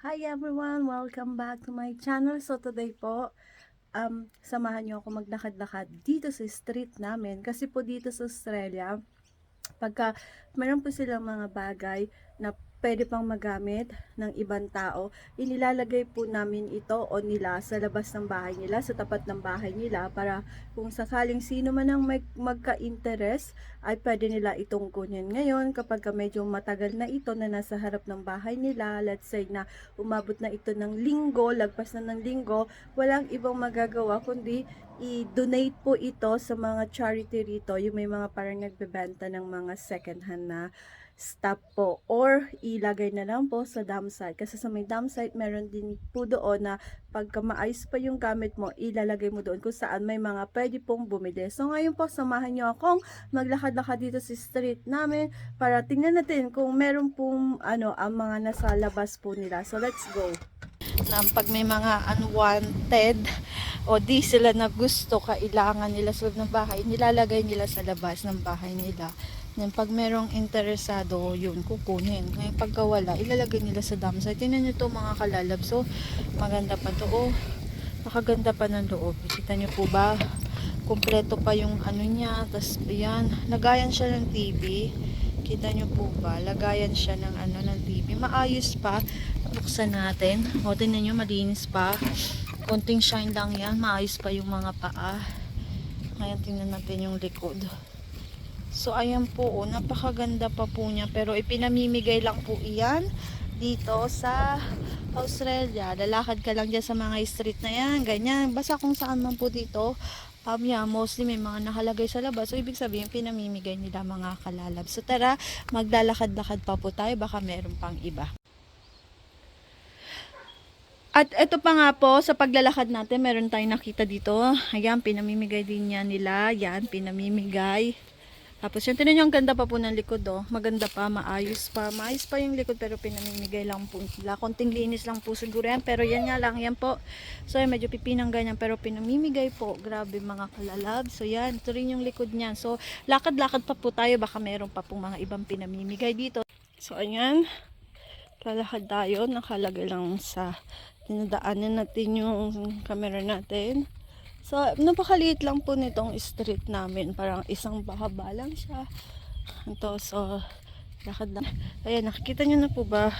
Hi everyone! Welcome back to my channel. So today po, um, samahan niyo ako maglakad-lakad dito sa street namin. Kasi po dito sa Australia, pagka meron po silang mga bagay na pwede pang magamit ng ibang tao, inilalagay po namin ito o nila sa labas ng bahay nila, sa tapat ng bahay nila para kung sakaling sino man ang may, magka-interest ay pwede nila itong kunin. Ngayon, kapag ka medyo matagal na ito na nasa harap ng bahay nila, let's say na umabot na ito ng linggo, lagpas na ng linggo, walang ibang magagawa kundi i-donate po ito sa mga charity rito, yung may mga parang nagbebenta ng mga second hand na stuff po or ilagay na lang po sa dam site. Kasi sa may dam site meron din po doon na pagka maayos pa yung gamit mo ilalagay mo doon kung saan may mga pwede pong bumili. So ngayon po samahan nyo akong maglakad-lakad dito sa street namin para tingnan natin kung meron pong ano ang mga nasa labas po nila. So let's go. Pag may mga unwanted o di sila na gusto kailangan nila sa loob ng bahay nilalagay nila sa labas ng bahay nila Then, pag merong interesado, yun, kukunin. Ngayon, pagka wala, ilalagay nila sa dam site. Tingnan nyo to mga kalalab. So, maganda pa to. Oh, nakaganda pa ng loob. Kita nyo po ba? Kompleto pa yung ano niya. Tapos, yan. Lagayan siya ng TV. Kita nyo po ba? Lagayan siya ng ano ng TV. Maayos pa. Buksan natin. O, tingnan nyo, malinis pa. Konting shine lang yan. Maayos pa yung mga paa. Ngayon, tingnan natin yung likod. So ayan po, oh, napakaganda pa po niya pero ipinamimigay lang po iyan dito sa Australia. Lalakad ka lang dyan sa mga street na yan, ganyan. Basta kung saan man po dito, um, yeah, mostly may mga nakalagay sa labas. So ibig sabihin, pinamimigay nila mga kalalab. So tara, maglalakad-lakad pa po tayo, baka meron pang iba. At ito pa nga po, sa paglalakad natin, meron tayong nakita dito. Ayan, pinamimigay din niya nila. Yan, pinamimigay. Tapos yun, tinan nyo, ang ganda pa po ng likod, oh. Maganda pa, maayos pa. Maayos pa yung likod, pero pinamimigay lang po sila. Konting linis lang po siguro yan, pero yan nga lang, yan po. So, yan, medyo pipinang ganyan, pero pinamimigay po. Grabe mga kalalab. So, yan, ito rin yung likod niyan. So, lakad-lakad pa po tayo, baka meron pa pong mga ibang pinamimigay dito. So, ayan, lalakad tayo, nakalagay lang sa, dinadaanan natin yung camera natin. So, napakaliit lang po nitong street namin. Parang isang bahaba lang siya. Ito, so, lakad lang. Ayan, nakikita nyo na po ba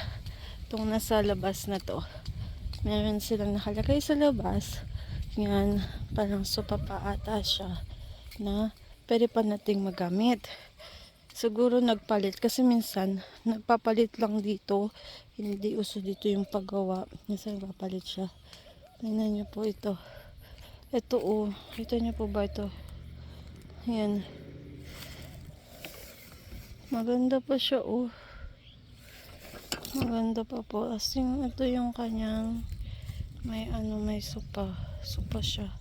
itong nasa labas na to? Meron silang nakalagay sa labas. Yan, parang sopa pa ata siya na pwede pa nating magamit. Siguro nagpalit kasi minsan nagpapalit lang dito. Hindi uso dito yung paggawa. Minsan nagpapalit siya. Tingnan nyo po ito. Ito oh. Kita niyo po ba ito? Ayan. Maganda pa siya oh. Maganda pa po. As in, ito yung kanyang may ano, may sopa. Sopa siya.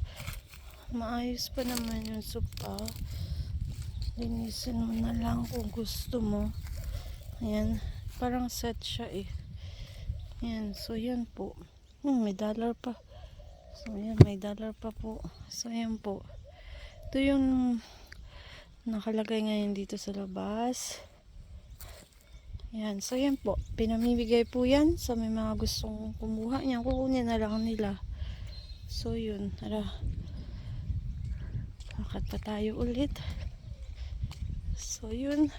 Maayos pa naman yung sopa. Linisin mo na lang kung gusto mo. Ayan. Parang set siya eh. Ayan. So, yan po. Hmm, may dollar pa. So, ayan, may dollar pa po. So, ayan po. Ito yung nakalagay ngayon dito sa labas. Ayan, so ayan po. Pinamimigay po yan sa may mga gustong kumuha niyan. Kukunin na lang nila. So, yun. Tara. Lakad pa tayo ulit. So, yun.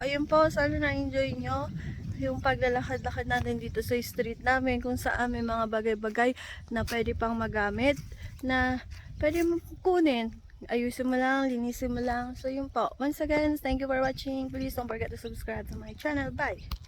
Ayun po, sana na-enjoy nyo yung paglalakad-lakad natin dito sa street namin kung saan may mga bagay-bagay na pwede pang magamit na pwede mo kunin. Ayusin mo lang, linisin mo lang. So yun po. Once again, thank you for watching. Please don't forget to subscribe to my channel. Bye!